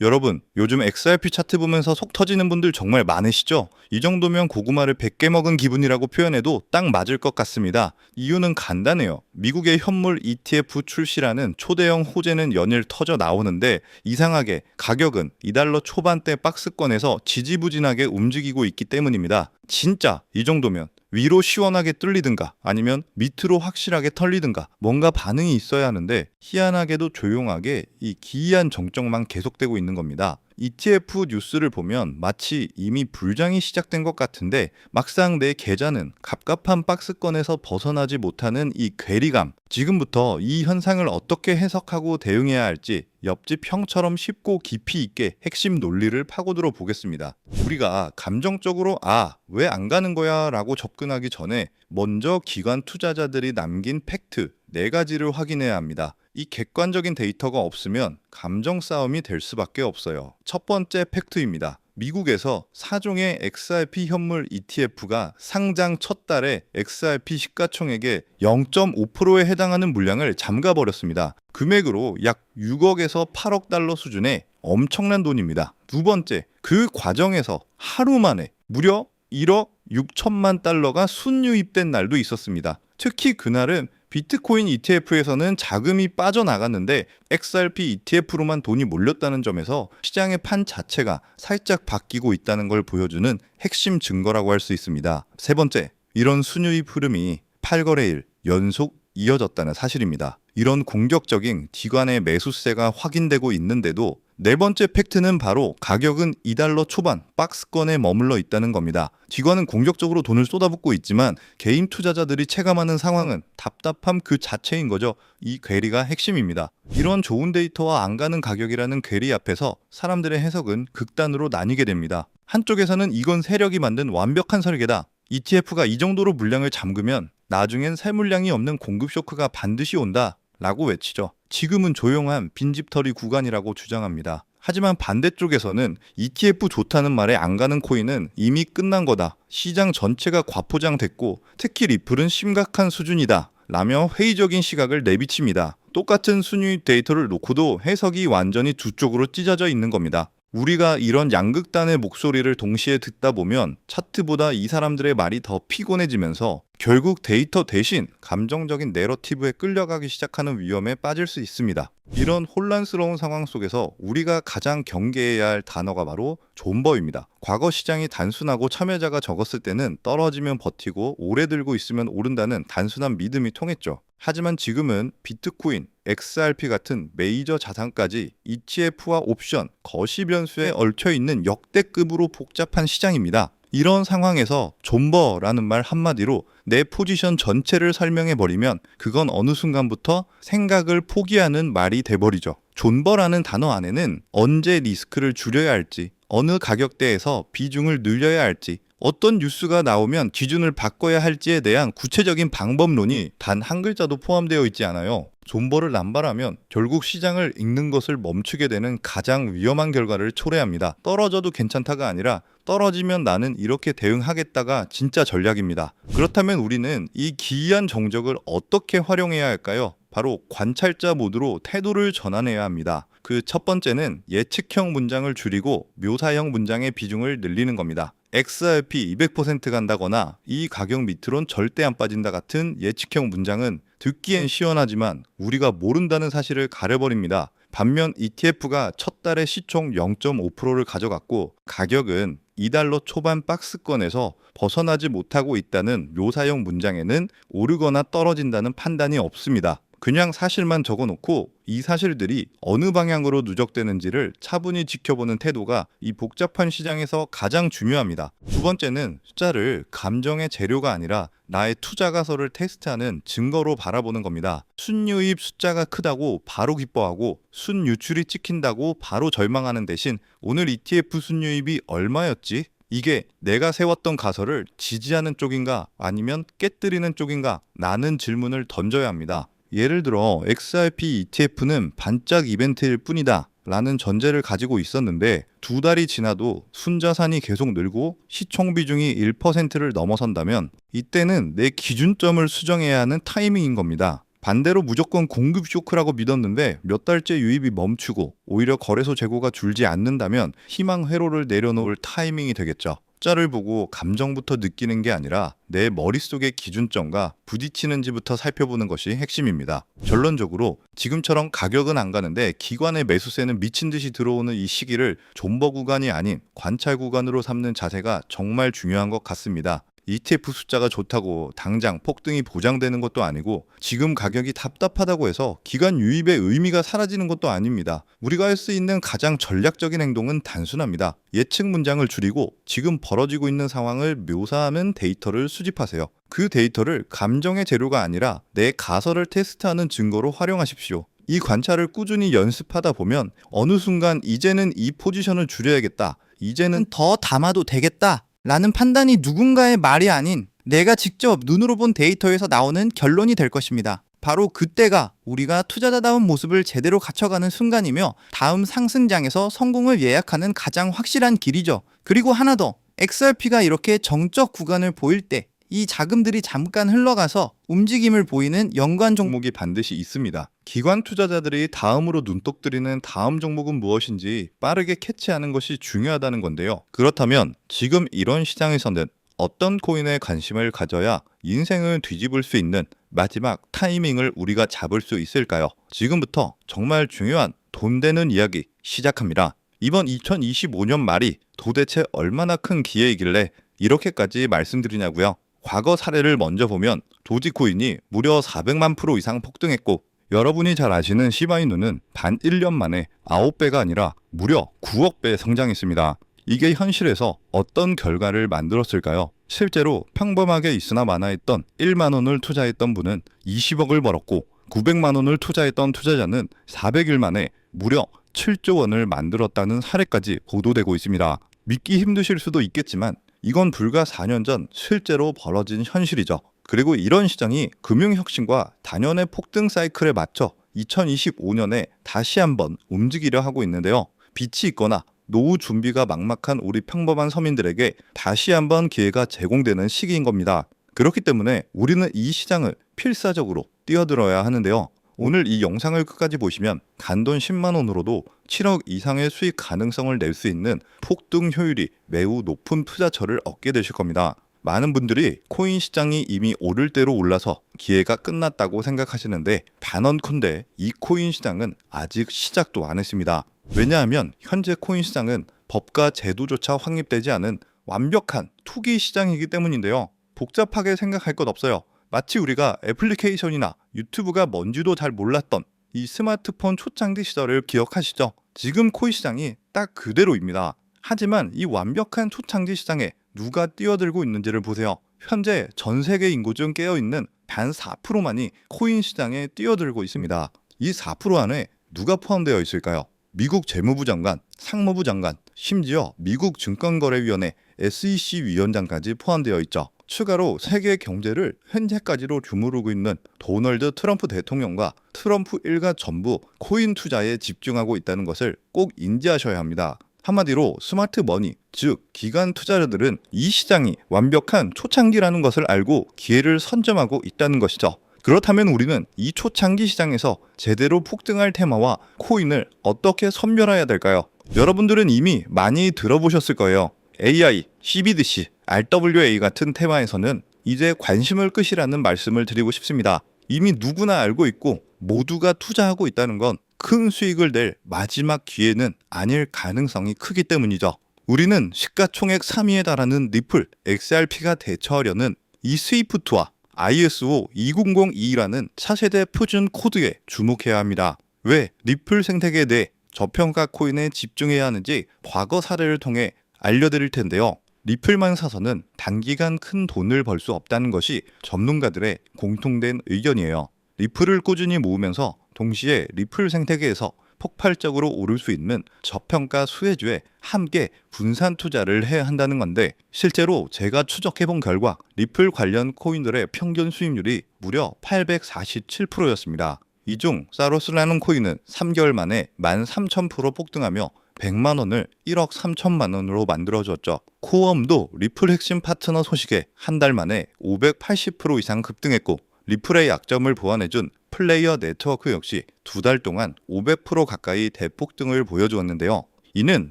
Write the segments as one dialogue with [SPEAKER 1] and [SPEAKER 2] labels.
[SPEAKER 1] 여러분, 요즘 XRP 차트 보면서 속 터지는 분들 정말 많으시죠? 이 정도면 고구마를 100개 먹은 기분이라고 표현해도 딱 맞을 것 같습니다. 이유는 간단해요. 미국의 현물 ETF 출시라는 초대형 호재는 연일 터져 나오는데 이상하게 가격은 2달러 초반대 박스권에서 지지부진하게 움직이고 있기 때문입니다. 진짜 이 정도면 위로 시원하게 뚫리든가 아니면 밑으로 확실하게 털리든가 뭔가 반응이 있어야 하는데 희한하게도 조용하게 이 기이한 정적만 계속되고 있는 겁니다. ETF 뉴스를 보면 마치 이미 불장이 시작된 것 같은데 막상 내 계좌는 갑갑한 박스권에서 벗어나지 못하는 이 괴리감 지금부터 이 현상을 어떻게 해석하고 대응해야 할지 옆집 형처럼 쉽고 깊이 있게 핵심 논리를 파고들어 보겠습니다. 우리가 감정적으로 아, 왜 안 가는 거야 라고 접근하기 전에 먼저 기관 투자자들이 남긴 팩트 네 가지를 확인해야 합니다. 이 객관적인 데이터가 없으면 감정 싸움이 될 수밖에 없어요. 첫 번째 팩트입니다. 미국에서 사종의 XRP 현물 ETF가 상장 첫 달에 XRP 시가총액의 0.5%에 해당하는 물량을 잠가 버렸습니다. 금액으로 약 6억에서 8억 달러 수준의 엄청난 돈입니다. 두 번째, 그 과정에서 하루 만에 무려 1억 6천만 달러가 순유입된 날도 있었습니다. 특히 그날은 비트코인 ETF에서는 자금이 빠져나갔는데 XRP ETF로만 돈이 몰렸다는 점에서 시장의 판 자체가 살짝 바뀌고 있다는 걸 보여주는 핵심 증거라고 할 수 있습니다. 세 번째, 이런 순유입 흐름이 8거래일 연속 이어졌다는 사실입니다. 이런 공격적인 기관의 매수세가 확인되고 있는데도 네 번째 팩트는 바로 가격은 2달러 초반 박스권에 머물러 있다는 겁니다. 기관은 공격적으로 돈을 쏟아붓고 있지만 개인 투자자들이 체감하는 상황은 답답함 그 자체인 거죠. 이 괴리가 핵심입니다. 이런 좋은 데이터와 안 가는 가격이라는 괴리 앞에서 사람들의 해석은 극단으로 나뉘게 됩니다. 한쪽에서는 이건 세력이 만든 완벽한 설계다. ETF가 이 정도로 물량을 잠그면 나중엔 새 물량이 없는 공급 쇼크가 반드시 온다. 라고 외치죠. 지금은 조용한 빈집털이 구간이라고 주장합니다. 하지만 반대쪽에서는 ETF 좋다는 말에 안 가는 코인은 이미 끝난 거다. 시장 전체가 과포장됐고 특히 리플은 심각한 수준이다. 라며 회의적인 시각을 내비칩니다. 똑같은 순위입 데이터를 놓고도 해석이 완전히 두 쪽으로 찢어져 있는 겁니다. 우리가 이런 양극단의 목소리를 동시에 듣다 보면 차트보다 이 사람들의 말이 더 피곤해지면서 결국 데이터 대신 감정적인 내러티브에 끌려가기 시작하는 위험에 빠질 수 있습니다. 이런 혼란스러운 상황 속에서 우리가 가장 경계해야 할 단어가 바로 존버입니다. 과거 시장이 단순하고 참여자가 적었을 때는 떨어지면 버티고 오래 들고 있으면 오른다는 단순한 믿음이 통했죠. 하지만 지금은 비트코인, XRP 같은 메이저 자산까지 ETF와 옵션, 거시 변수에 얽혀 있는 역대급으로 복잡한 시장입니다. 이런 상황에서 존버라는 말 한마디로 내 포지션 전체를 설명해 버리면 그건 어느 순간부터 생각을 포기하는 말이 돼 버리죠. 존버라는 단어 안에는 언제 리스크를 줄여야 할지, 어느 가격대에서 비중을 늘려야 할지, 어떤 뉴스가 나오면 기준을 바꿔야 할지에 대한 구체적인 방법론이 단 한 글자도 포함되어 있지 않아요. 존버를 남발하면 결국 시장을 읽는 것을 멈추게 되는 가장 위험한 결과를 초래합니다. 떨어져도 괜찮다가 아니라 떨어지면 나는 이렇게 대응하겠다가 진짜 전략입니다. 그렇다면 우리는 이 기이한 정적을 어떻게 활용해야 할까요? 바로 관찰자 모드로 태도를 전환해야 합니다. 그 첫 번째는 예측형 문장을 줄이고 묘사형 문장의 비중을 늘리는 겁니다. XRP 200% 간다거나 이 가격 밑으론 절대 안 빠진다 같은 예측형 문장은 듣기엔 시원하지만 우리가 모른다는 사실을 가려버립니다. 반면 ETF가 첫 달에 시총 0.5%를 가져갔고 가격은 2달러 초반 박스권에서 벗어나지 못하고 있다는 묘사형 문장에는 오르거나 떨어진다는 판단이 없습니다. 그냥 사실만 적어놓고 이 사실들이 어느 방향으로 누적되는지를 차분히 지켜보는 태도가 이 복잡한 시장에서 가장 중요합니다. 두 번째는 숫자를 감정의 재료가 아니라 나의 투자 가설을 테스트하는 증거로 바라보는 겁니다. 순유입 숫자가 크다고 바로 기뻐하고 순유출이 찍힌다고 바로 절망하는 대신 오늘 ETF 순유입이 얼마였지? 이게 내가 세웠던 가설을 지지하는 쪽인가 아니면 깨뜨리는 쪽인가? 라는 질문을 던져야 합니다. 예를 들어 XRP ETF는 반짝 이벤트일 뿐이다. 라는 전제를 가지고 있었는데 두 달이 지나도 순자산이 계속 늘고 시총 비중이 1%를 넘어선다면 이때는 내 기준점을 수정해야 하는 타이밍인 겁니다. 반대로 무조건 공급 쇼크라고 믿었는데 몇 달째 유입이 멈추고 오히려 거래소 재고가 줄지 않는다면 희망 회로를 내려놓을 타이밍이 되겠죠. 숫자를 보고 감정부터 느끼는 게 아니라 내 머릿속의 기준점과 부딪히는지부터 살펴보는 것이 핵심입니다. 결론적으로 지금처럼 가격은 안 가는데 기관의 매수세는 미친 듯이 들어오는 이 시기를 존버 구간이 아닌 관찰 구간으로 삼는 자세가 정말 중요한 것 같습니다. ETF 숫자가 좋다고 당장 폭등이 보장되는 것도 아니고 지금 가격이 답답하다고 해서 기간 유입의 의미가 사라지는 것도 아닙니다. 우리가 할 수 있는 가장 전략적인 행동은 단순합니다. 예측 문장을 줄이고 지금 벌어지고 있는 상황을 묘사하는 데이터를 수집하세요. 그 데이터를 감정의 재료가 아니라 내 가설을 테스트하는 증거로 활용하십시오. 이 관찰을 꾸준히 연습하다 보면 어느 순간 이제는 이 포지션을 줄여야겠다. 이제는
[SPEAKER 2] 더 담아도 되겠다. 라는 판단이 누군가의 말이 아닌 내가 직접 눈으로 본 데이터에서 나오는 결론이 될 것입니다. 바로 그때가 우리가 투자자다운 모습을 제대로 갖춰가는 순간이며 다음 상승장에서 성공을 예약하는 가장 확실한 길이죠. 그리고 하나 더, XRP가 이렇게 정적 구간을 보일 때 이 자금들이 잠깐 흘러가서 움직임을 보이는 연관 종목
[SPEAKER 1] 종목이 반드시 있습니다. 기관 투자자들이 다음으로 눈독 들이는 다음 종목은 무엇인지 빠르게 캐치하는 것이 중요하다는 건데요. 그렇다면 지금 이런 시장에서는 어떤 코인에 관심을 가져야 인생을 뒤집을 수 있는 마지막 타이밍을 우리가 잡을 수 있을까요? 지금부터 정말 중요한 돈 되는 이야기 시작합니다. 이번 2025년 말이 도대체 얼마나 큰 기회이길래 이렇게까지 말씀드리냐고요? 과거 사례를 먼저 보면 도지코인이 무려 400만 프로 이상 폭등했고 여러분이 잘 아시는 시바이누는 반 1년 만에 9배가 아니라 무려 9억 배 성장했습니다. 이게 현실에서 어떤 결과를 만들었을까요? 실제로 평범하게 있으나 마나했던 1만 원을 투자했던 분은 20억을 벌었고 900만 원을 투자했던 투자자는 400일 만에 무려 7조 원을 만들었다는 사례까지 보도되고 있습니다. 믿기 힘드실 수도 있겠지만 이건 불과 4년 전 실제로 벌어진 현실이죠. 그리고 이런 시장이 금융혁신과 단연의 폭등 사이클에 맞춰 2025년에 다시 한번 움직이려 하고 있는데요. 빛이 있거나 노후 준비가 막막한 우리 평범한 서민들에게 다시 한번 기회가 제공되는 시기인 겁니다. 그렇기 때문에 우리는 이 시장을 필사적으로 뛰어들어야 하는데요. 오늘 이 영상을 끝까지 보시면 간돈 10만 원으로도 7억 이상의 수익 가능성을 낼 수 있는 폭등 효율이 매우 높은 투자처를 얻게 되실 겁니다. 많은 분들이 코인 시장이 이미 오를 대로 올라서 기회가 끝났다고 생각하시는데 단언컨대 이 코인 시장은 아직 시작도 안 했습니다. 왜냐하면 현재 코인 시장은 법과 제도조차 확립되지 않은 완벽한 투기 시장이기 때문인데요. 복잡하게 생각할 것 없어요. 마치 우리가 애플리케이션이나 유튜브가 뭔지도 잘 몰랐던 이 스마트폰 초창기 시절을 기억하시죠? 지금 코인 시장이 딱 그대로입니다. 하지만 이 완벽한 초창기 시장에 누가 뛰어들고 있는지를 보세요. 현재 전 세계 인구 중 깨어 있는 단 4%만이 코인 시장에 뛰어들고 있습니다. 이 4% 안에 누가 포함되어 있을까요? 미국 재무부 장관, 상무부 장관, 심지어 미국 증권거래위원회 SEC 위원장까지 포함되어 있죠. 추가로 세계 경제를 현재까지로 주무르고 있는 도널드 트럼프 대통령과 트럼프 일가 전부 코인 투자에 집중하고 있다는 것을 꼭 인지하셔야 합니다. 한마디로 스마트 머니, 즉 기관 투자자들은 이 시장이 완벽한 초창기라는 것을 알고 기회를 선점하고 있다는 것이죠. 그렇다면 우리는 이 초창기 시장에서 제대로 폭등할 테마와 코인을 어떻게 선별해야 될까요? 여러분들은 이미 많이 들어보셨을 거예요. AI, CBDC, RWA 같은 테마에서는 이제 관심을 끄시라는 말씀을 드리고 싶습니다. 이미 누구나 알고 있고 모두가 투자하고 있다는 건 큰 수익을 낼 마지막 기회는 아닐 가능성이 크기 때문이죠. 우리는 시가총액 3위에 달하는 리플, XRP가 대처하려는 이 스위프트와 ISO 2002라는 차세대 표준 코드에 주목해야 합니다. 왜 리플 생태계에 대해 저평가 코인에 집중해야 하는지 과거 사례를 통해 알려드릴 텐데요. 리플만 사서는 단기간 큰 돈을 벌 수 없다는 것이 전문가들의 공통된 의견이에요. 리플을 꾸준히 모으면서 동시에 리플 생태계에서 폭발적으로 오를 수 있는 저평가 수혜주에 함께 분산 투자를 해야 한다는 건데 실제로 제가 추적해 본 결과 리플 관련 코인들의 평균 수익률이 무려 847%였습니다. 이 중 사로스라는 코인은 3개월 만에 13,000% 폭등하며 100만 원을 1억 3천만 원으로 만들어줬죠. 코엄도 리플 핵심 파트너 소식에 한 달 만에 580% 이상 급등했고 리플의 약점을 보완해준 플레이어 네트워크 역시 두 달 동안 500% 가까이 대폭등을 보여주었는데요. 이는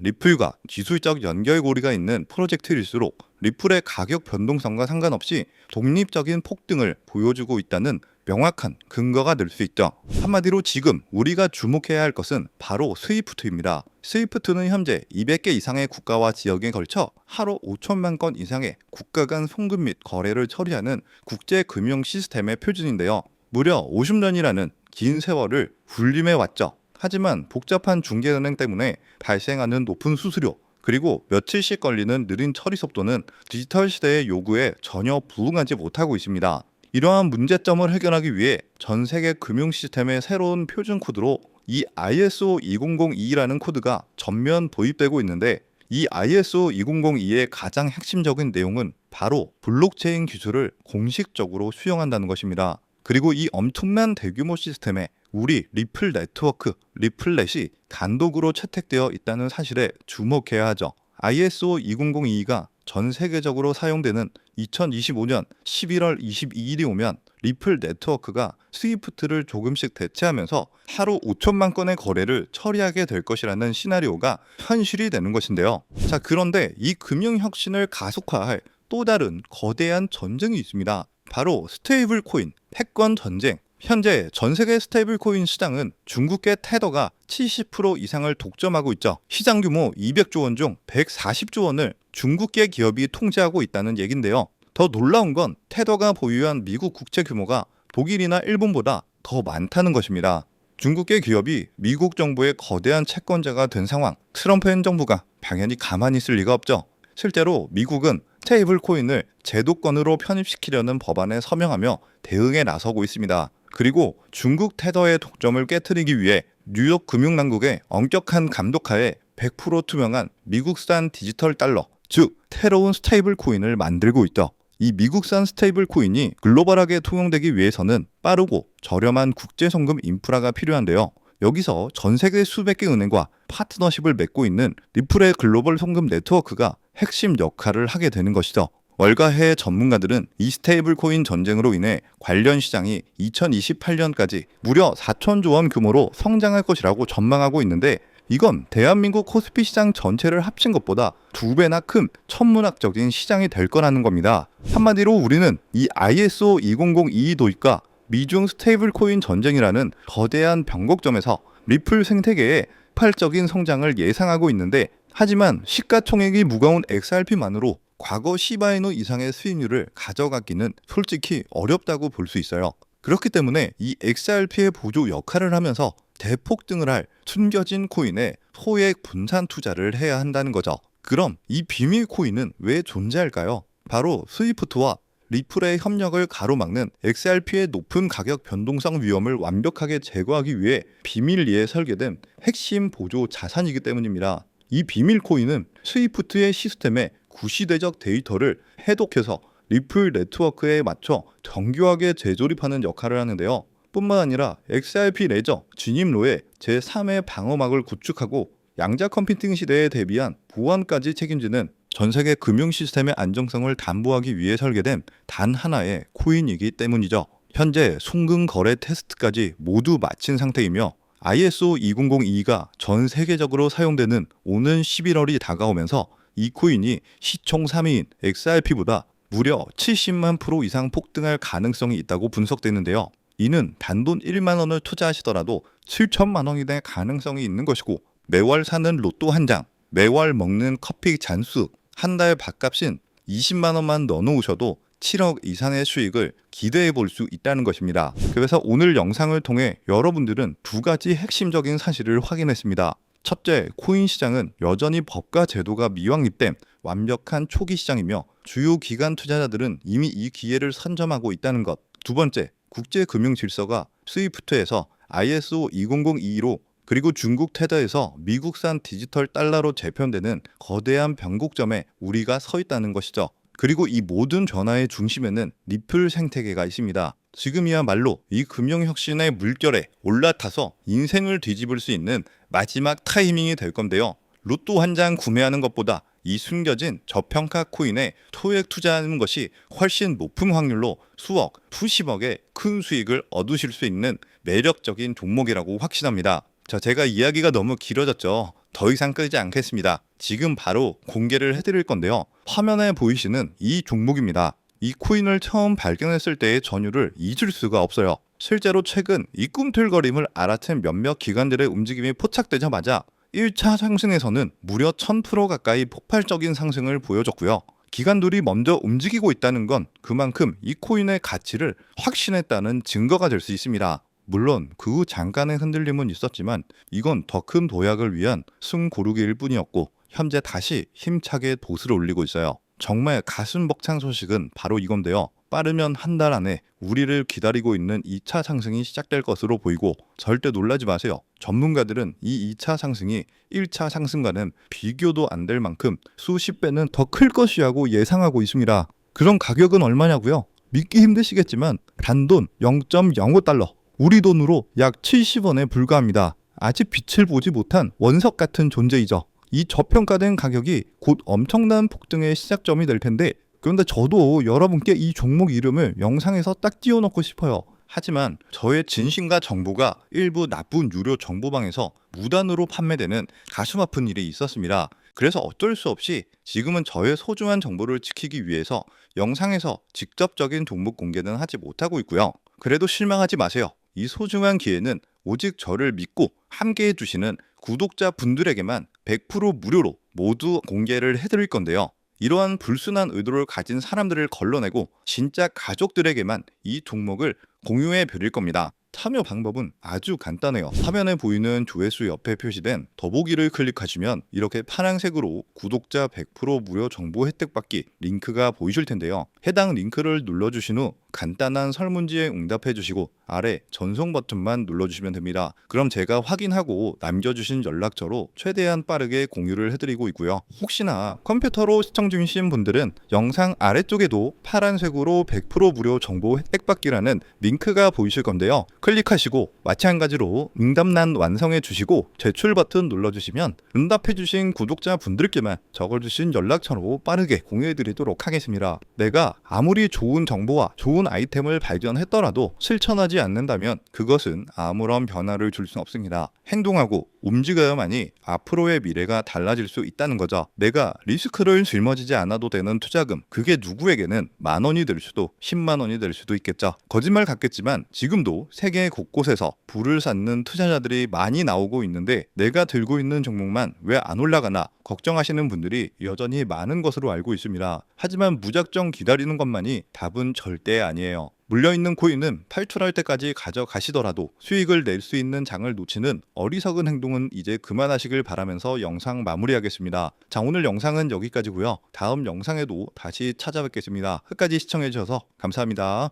[SPEAKER 1] 리플과 기술적 연결고리가 있는 프로젝트일수록 리플의 가격 변동성과 상관없이 독립적인 폭등을 보여주고 있다는 명확한 근거가 될 수 있죠. 한마디로 지금 우리가 주목해야 할 것은 바로 스위프트입니다. 스위프트는 현재 200개 이상의 국가와 지역에 걸쳐 하루 5천만 건 이상의 국가 간 송금 및 거래를 처리하는 국제 금융 시스템의 표준인데요. 무려 50년이라는 긴 세월을 군림해 왔죠. 하지만 복잡한 중개은행 때문에 발생하는 높은 수수료 그리고 며칠씩 걸리는 느린 처리 속도는 디지털 시대의 요구에 전혀 부응하지 못하고 있습니다. 이러한 문제점을 해결하기 위해 전 세계 금융 시스템의 새로운 표준 코드로 이 ISO 2002라는 코드가 전면 도입되고 있는데 이 ISO 2002의 가장 핵심적인 내용은 바로 블록체인 기술을 공식적으로 수용한다는 것입니다. 그리고 이 엄청난 대규모 시스템에 우리 리플 네트워크, 리플렛이 단독으로 채택되어 있다는 사실에 주목해야 하죠. ISO 2002가 전 세계적으로 사용되는 2025년 11월 22일이 오면 리플 네트워크가 스위프트를 조금씩 대체하면서 하루 5천만 건의 거래를 처리하게 될 것이라는 시나리오가 현실이 되는 것인데요. 자, 그런데 이 금융 혁신을 가속화할 또 다른 거대한 전쟁이 있습니다. 바로 스테이블 코인, 패권 전쟁. 현재 전 세계 스테이블 코인 시장은 중국계 테더가 70% 이상을 독점하고 있죠. 시장 규모 200조 원 중 140조 원을 중국계 기업이 통제하고 있다는 얘긴데요. 더 놀라운 건 테더가 보유한 미국 국채 규모가 독일이나 일본보다 더 많다는 것입니다. 중국계 기업이 미국 정부의 거대한 채권자가 된 상황, 트럼프 행정부가 당연히 가만히 있을 리가 없죠. 실제로 미국은 테이블 코인을 제도권으로 편입시키려는 법안에 서명하며 대응에 나서고 있습니다. 그리고 중국 테더의 독점을 깨뜨리기 위해 뉴욕 금융당국의 엄격한 감독하에 100% 투명한 미국산 디지털 달러, 즉 새로운 스테이블 코인을 만들고 있다. 이 미국산 스테이블 코인이 글로벌하게 통용되기 위해서는 빠르고 저렴한 국제 송금 인프라가 필요한데요. 여기서 전 세계 수백 개 은행과 파트너십을 맺고 있는 리플의 글로벌 송금 네트워크가 핵심 역할을 하게 되는 것이죠. 월가 해외 전문가들은 이 스테이블 코인 전쟁으로 인해 관련 시장이 2028년까지 무려 4천조 원 규모로 성장할 것이라고 전망하고 있는데 이건 대한민국 코스피 시장 전체를 합친 것보다 두 배나 큰 천문학적인 시장이 될 거라는 겁니다. 한마디로 우리는 이 ISO 2002 도입과 미중 스테이블 코인 전쟁이라는 거대한 변곡점에서 리플 생태계의 폭발적인 성장을 예상하고 있는데 하지만 시가총액이 무거운 XRP만으로 과거 시바이노 이상의 수익률을 가져가기는 솔직히 어렵다고 볼 수 있어요. 그렇기 때문에 이 XRP의 보조 역할을 하면서 대폭등을 할 숨겨진 코인에 소액 분산 투자를 해야 한다는 거죠. 그럼 이 비밀 코인은 왜 존재할까요? 바로 스위프트와 리플의 협력을 가로막는 XRP의 높은 가격 변동성 위험을 완벽하게 제거하기 위해 비밀리에 설계된 핵심 보조 자산이기 때문입니다. 이 비밀 코인은 스위프트의 시스템에 구시대적 데이터를 해독해서 리플 네트워크에 맞춰 정교하게 재조립하는 역할을 하는데요. 뿐만 아니라 XRP 레저 진입로에 제3의 방어막을 구축하고 양자 컴퓨팅 시대에 대비한 보안까지 책임지는 전 세계 금융 시스템의 안정성을 담보하기 위해 설계된 단 하나의 코인이기 때문이죠. 현재 송금 거래 테스트까지 모두 마친 상태이며 ISO 2002가 전 세계적으로 사용되는 오는 11월이 다가오면서 이 코인이 시총 3위인 XRP보다 무려 70만 프로 이상 폭등할 가능성이 있다고 분석되는데요. 이는 단돈 1만 원을 투자하시더라도 7천만 원이 될 가능성이 있는 것이고 매월 사는 로또 한 장, 매월 먹는 커피 잔수, 한 달 밥값인 20만 원만 넣어놓으셔도 7억 이상의 수익을 기대해 볼 수 있다는 것입니다. 그래서 오늘 영상을 통해 여러분들은 두 가지 핵심적인 사실을 확인했습니다. 첫째, 코인 시장은 여전히 법과 제도가 미확립된 완벽한 초기 시장이며 주요 기관 투자자들은 이미 이 기회를 선점하고 있다는 것. 두 번째, 국제 금융 질서가 스위프트에서 ISO 2002로 그리고 중국 테더에서 미국산 디지털 달러로 재편되는 거대한 변곡점에 우리가 서 있다는 것이죠. 그리고 이 모든 변화의 중심에는 리플 생태계가 있습니다. 지금이야말로 이 금융혁신의 물결에 올라타서 인생을 뒤집을 수 있는 마지막 타이밍이 될 건데요. 로또 한 장 구매하는 것보다 이 숨겨진 저평가 코인에 토액 투자하는 것이 훨씬 높은 확률로 수억, 수십억의 큰 수익을 얻으실 수 있는 매력적인 종목이라고 확신합니다. 자, 제가 이야기가 너무 길어졌죠. 더 이상 끌지 않겠습니다. 지금 바로 공개를 해드릴 건데요. 화면에 보이시는 이 종목입니다. 이 코인을 처음 발견했을 때의 전율을 잊을 수가 없어요. 실제로 최근 이 꿈틀거림을 알아챈 몇몇 기관들의 움직임이 포착되자마자 1차 상승에서는 무려 1000% 가까이 폭발적인 상승을 보여줬고요. 기관들이 먼저 움직이고 있다는 건 그만큼 이 코인의 가치를 확신했다는 증거가 될 수 있습니다. 물론 그 후 잠깐의 흔들림은 있었지만 이건 더 큰 도약을 위한 승 고르기일 뿐이었고 현재 다시 힘차게 도수를 올리고 있어요. 정말 가슴 벅찬 소식은 바로 이건데요. 빠르면 한 달 안에 우리를 기다리고 있는 2차 상승이 시작될 것으로 보이고 절대 놀라지 마세요. 전문가들은 이 2차 상승이 1차 상승과는 비교도 안 될 만큼 수십 배는 더 클 것이라고 예상하고 있습니다. 그럼 가격은 얼마냐고요? 믿기 힘드시겠지만 단돈 0.05달러, 우리 돈으로 약 70원에 불과합니다. 아직 빛을 보지 못한 원석 같은 존재이죠. 이 저평가된 가격이 곧 엄청난 폭등의 시작점이 될 텐데 그런데 저도 여러분께 이 종목 이름을 영상에서 딱 띄워놓고 싶어요. 하지만 저의 진심과 정보가 일부 나쁜 유료 정보방에서 무단으로 판매되는 가슴 아픈 일이 있었습니다. 그래서 어쩔 수 없이 지금은 저의 소중한 정보를 지키기 위해서 영상에서 직접적인 종목 공개는 하지 못하고 있고요. 그래도 실망하지 마세요. 이 소중한 기회는 오직 저를 믿고 함께 해 주시는 구독자 분들에게만 100% 무료로 모두 공개를 해드릴 건데요. 이러한 불순한 의도를 가진 사람들을 걸러내고 진짜 가족들에게만 이 종목을 공유해 드릴 겁니다. 참여 방법은 아주 간단해요. 화면에 보이는 조회수 옆에 표시된 더보기를 클릭하시면 이렇게 파란색으로 구독자 100% 무료 정보 혜택 받기 링크가 보이실 텐데요. 해당 링크를 눌러주신 후 간단한 설문지에 응답해 주시고 아래 전송 버튼만 눌러주시면 됩니다. 그럼 제가 확인하고 남겨주신 연락처로 최대한 빠르게 공유를 해드리고 있고요. 혹시나 컴퓨터로 시청 중이신 분들은 영상 아래쪽에도 파란색으로 100% 무료 정보 혜택 받기라는 링크가 보이실 건데요. 클릭하시고 마찬가지로 응답란 완성해 주시고 제출 버튼 눌러 주시면 응답해 주신 구독자 분들께만 적어 주신 연락처로 빠르게 공유해 드리도록 하겠습니다. 내가 아무리 좋은 정보와 좋은 아이템을 발견했더라도 실천하지 않는다면 그것은 아무런 변화를 줄 수 없습니다. 행동하고 움직여야만이 앞으로의 미래가 달라질 수 있다는 거죠. 내가 리스크를 짊어지지 않아도 되는 투자금, 그게 누구에게는 만 원이 될 수도 10만 원이 될 수도 있겠죠. 거짓말 같겠지만 지금도 세계 곳곳에서 불을 쌓는 투자자들이 많이 나오고 있는데 내가 들고 있는 종목만 왜 안 올라가나 걱정하시는 분들이 여전히 많은 것으로 알고 있습니다. 하지만 무작정 기다리는 것만이 답은 절대 아니에요. 물려있는 코인은 팔출할 때까지 가져가시더라도 수익을 낼 수 있는 장을 놓치는 어리석은 행동은 이제 그만하시길 바라면서 영상 마무리하겠습니다. 자, 오늘 영상은 여기까지고요. 다음 영상에도 다시 찾아뵙겠습니다. 끝까지 시청해주셔서 감사합니다.